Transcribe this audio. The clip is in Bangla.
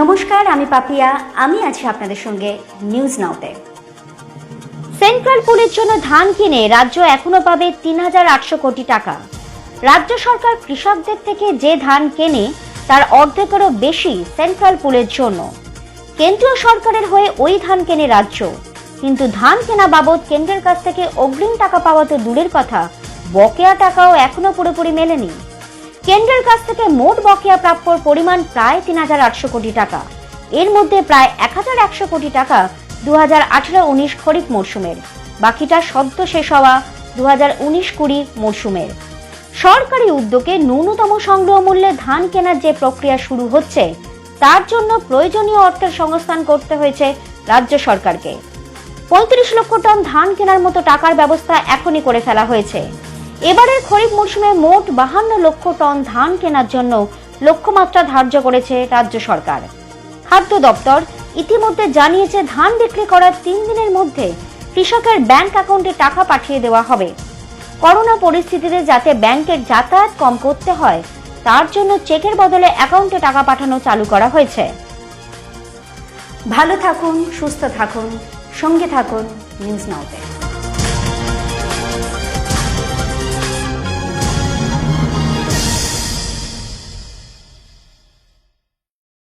নমস্কার, আমি পাপিয়া। আমি আছি আপনাদের সঙ্গে নিউজ নাওতে সেন্ট্রাল পুলের জন্য ধান কিনে রাজ্য এখনও পাবে তিন হাজার আটশো কোটি টাকা। রাজ্য সরকার কৃষকদের থেকে যে ধান কেনে, তার অর্ধেকেরও বেশি সেন্ট্রাল পুলের জন্য। কেন্দ্রীয় সরকারের হয়ে ওই ধান কেনে রাজ্য। কিন্তু ধান কেনা বাবদ কেন্দ্রের কাছ থেকে অগ্রিম টাকা পাওয়া তো দূরের কথা। বকেয়া টাকাও এখনও পুরোপুরি মেলেনি। কেন্দ্রের কাছ থেকে মোট বকেয়া প্রাপ্যর পরিমাণ প্রায় তিন হাজার আটশো কোটি টাকা। এর মধ্যে প্রায় এক হাজার একশো কোটি টাকা দু হাজার আঠেরো উনিশ খরিফ মরশুমের। বাকিটা সদ্য শেষ হওয়া দু হাজার উনিশ কুড়ি মরশুমের। সরকারি উদ্যোগে ন্যূনতম সংগ্রহ মূল্যে ধান কেনার যে প্রক্রিয়া শুরু হচ্ছে, তার জন্য প্রয়োজনীয় অর্থের সংস্থান করতে হয়েছে রাজ্য সরকারকে। পঁয়ত্রিশ লক্ষ টন ধান কেনার মতো টাকার ব্যবস্থা এখনই করে ফেলা হয়েছে। এবারের খরিফ মরশুমে মোট বাহান্ন লক্ষ টন ধান কেনার জন্য লক্ষ্যমাত্রা ধার্য করেছে রাজ্য সরকার। খাদ্য দপ্তর ইতিমধ্যে জানিয়েছে ধান বিক্রি করার তিন দিনের মধ্যে কৃষকের ব্যাংক অ্যাকাউন্টে টাকা পাঠিয়ে দেওয়া হবে। করোনা পরিস্থিতিতে যাতে ব্যাংকের যাতায়াত কম করতে হয়, তার জন্য চেকের বদলে অ্যাকাউন্টে টাকা পাঠানো চালু করা হয়েছে। ভালো থাকুন, সুস্থ থাকুন, সঙ্গে থাকুন, নিউজ নাওতে